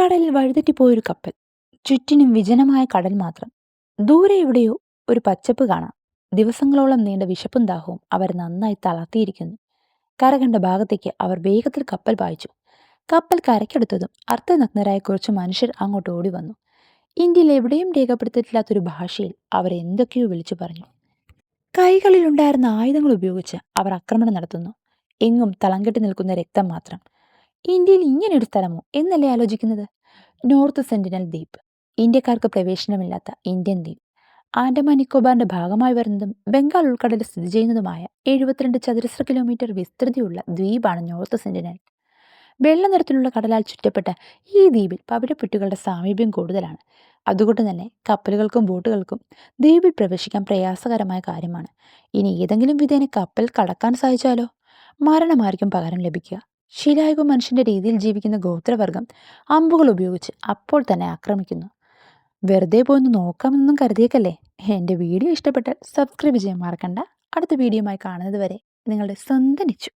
കടലിൽ വഴുതെറ്റിപ്പോയൊരു കപ്പൽ. ചുറ്റിനും വിജനമായ കടൽ മാത്രം. ദൂരെ എവിടെയോ ഒരു പച്ചപ്പ് കാണാം. ദിവസങ്ങളോളം നീണ്ട വിശപ്പും ദാഹവും അവർ നന്നായി തളർത്തിയിരിക്കുന്നു. കര കണ്ട ഭാഗത്തേക്ക് അവർ വേഗത്തിൽ കപ്പൽ പായിച്ചു. കപ്പൽ കരയ്ക്കെടുത്തതും അർത്ഥനഗ്നരായ കുറച്ച് മനുഷ്യർ അങ്ങോട്ട് ഓടി വന്നു ഇന്ത്യയിൽ എവിടെയും രേഖപ്പെടുത്തിയിട്ടില്ലാത്തൊരു ഭാഷയിൽ അവർ എന്തൊക്കെയോ വിളിച്ചു പറഞ്ഞു. കൈകളിലുണ്ടായിരുന്ന ആയുധങ്ങൾ ഉപയോഗിച്ച് അവർ ആക്രമണം നടത്തുന്നു. എങ്ങും തളം കെട്ടി നിൽക്കുന്ന രക്തം മാത്രം. ഇന്ത്യയിൽ ഇങ്ങനെയൊരു സ്ഥലമോ? എന്നല്ലേ ആലോചിക്കുന്നത്? നോർത്ത് സെന്റിനൽ ദ്വീപ്. ഇന്ത്യക്കാർക്ക് പ്രവേശനമില്ലാത്ത ഇന്ത്യൻ ദ്വീപ്. ആൻഡമാൻ നിക്കോബാറിന്റെ ഭാഗമായി വരുന്നതും ബംഗാൾ ഉൾക്കടലിൽ സ്ഥിതി ചെയ്യുന്നതുമായ എഴുപത്തിരണ്ട് ചതുരശ്ര കിലോമീറ്റർ വിസ്തൃതിയുള്ള ദ്വീപാണ് നോർത്ത് സെന്റിനൽ. വെള്ള നിറത്തിലുള്ള കടലാൽ ചുറ്റപ്പെട്ട ഈ ദ്വീപിൽ പവിഴപ്പുറ്റുകളുടെ സാമീപ്യം കൂടുതലാണ്. അതുകൊണ്ട് തന്നെ കപ്പലുകൾക്കും ബോട്ടുകൾക്കും ദ്വീപിൽ പ്രവേശിക്കാൻ പ്രയാസകരമായ കാര്യമാണ്. ഇനി ഏതെങ്കിലും വിധേന കപ്പൽ കടക്കാൻ സാധിച്ചാലോ? മരണമായിരിക്കും പകരം ലഭിക്കുക. ശിലായുഗ മനുഷ്യന്റെ രീതിയിൽ ജീവിക്കുന്ന ഗോത്രവർഗം അമ്പുകൾ ഉപയോഗിച്ച് അപ്പോൾ തന്നെ ആക്രമിക്കുന്നു. വെറുതെ പോയൊന്ന് നോക്കാമെന്നൊന്നും കരുതിയേക്കല്ലേ? എന്റെ വീഡിയോ ഇഷ്ടപ്പെട്ടാൽ സബ്സ്ക്രൈബ് ചെയ്യാൻ മറക്കണ്ട. അടുത്ത വീഡിയോയുമായി കാണുന്നത് വരെ നിങ്ങളുടെ സ്വന്തം നിച്ചു.